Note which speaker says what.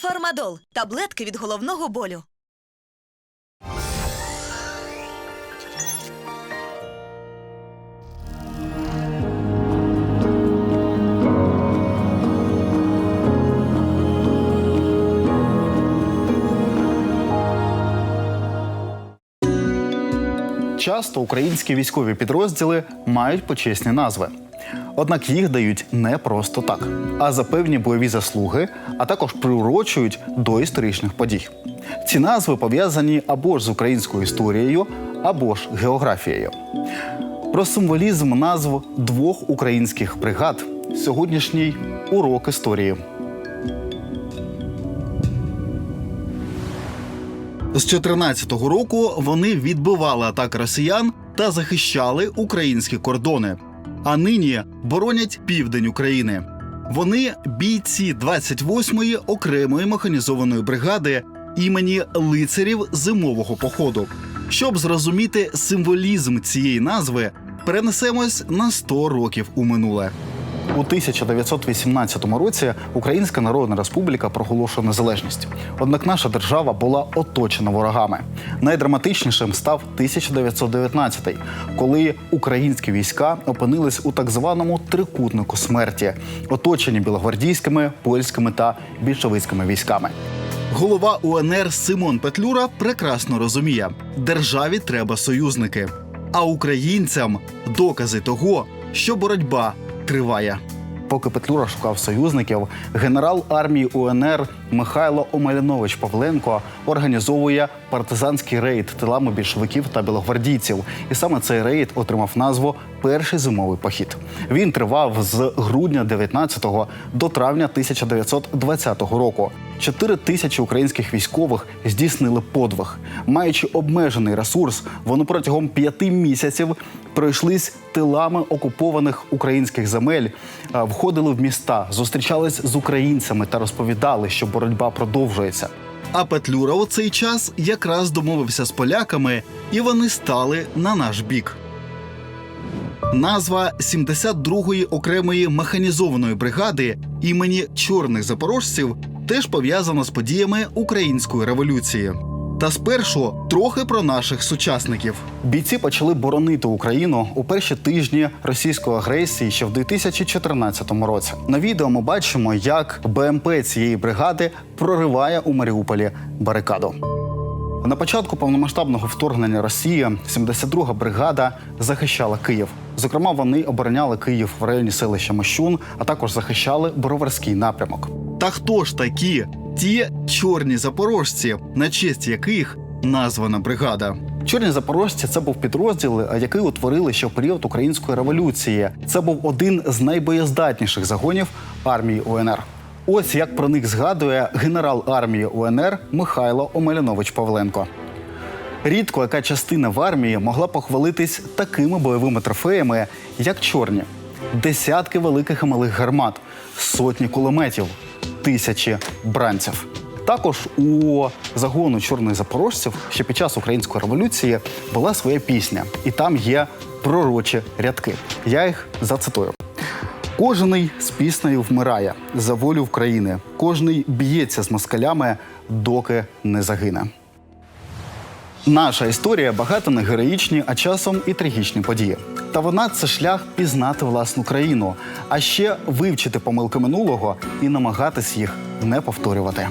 Speaker 1: Фармадол таблетки від головного болю.
Speaker 2: Часто українські військові підрозділи мають почесні назви. Однак їх дають не просто так, а за певні бойові заслуги, а також приурочують до історичних подій. Ці назви пов'язані або ж з українською історією, або ж географією. Про символізм назв двох українських бригад сьогоднішній урок історії. З 14-го року вони відбивали атаки росіян та захищали українські кордони. А нині боронять південь України. Вони бійці 28-ї окремої механізованої бригади імені лицарів зимового походу. Щоб зрозуміти символізм цієї назви, перенесемось на 100 років у минуле. У 1918 році Українська Народна Республіка проголошує незалежність. Однак наша держава була оточена ворогами. Найдраматичнішим став 1919, коли українські війська опинились у так званому трикутнику смерті, оточені білогвардійськими, польськими та більшовицькими військами. Голова УНР Симон Петлюра прекрасно розуміє: державі треба союзники, а українцям докази того, що боротьба триває. Поки Петлюра шукав союзників, генерал армії УНР Михайло Омелянович Павленко організовує партизанський рейд тилами більшовиків та білогвардійців. І саме цей рейд отримав назву Перший зимовий похід. Він тривав з грудня 19-го до травня 1920 року. Чотири тисячі українських військових здійснили подвиг. Маючи обмежений ресурс, вони протягом п'яти місяців пройшлись тилами окупованих українських земель, входили в міста, зустрічались з українцями та розповідали, що боротьба продовжується. А Петлюра у цей час якраз домовився з поляками, і вони стали на наш бік. Назва 72-ї окремої механізованої бригади імені чорних запорожців теж пов'язана з подіями української революції. Та спершу трохи про наших сучасників. Бійці почали боронити Україну у перші тижні російської агресії ще в 2014 році. На відео ми бачимо, як БМП цієї бригади прориває у Маріуполі барикаду. На початку повномасштабного вторгнення Росії 72-га бригада захищала Київ. Зокрема, вони обороняли Київ в районі селища Мощун, а також захищали Броварський напрямок. Та хто ж такі ті чорні запорожці, на честь яких названа бригада? Чорні запорожці це був підрозділ, який утворили ще в період української революції. Це був один з найбоєздатніших загонів армії УНР. Ось як про них згадує генерал армії УНР Михайло Омелянович Павленко. Рідко яка частина в армії могла похвалитись такими бойовими трофеями, як чорні: десятки великих і малих гармат, сотні кулеметів, тисячі бранців. Також у загону чорних запорожців ще під час української революції була своя пісня, і там є пророчі рядки. Я їх зацитую. Кожний з піснею вмирає за волю України. Кожний б'ється з москалями, доки не загине. Наша історія багата на героїчні, а часом і трагічні події. Та вона це шлях пізнати власну країну, а ще вивчити помилки минулого і намагатись їх не повторювати.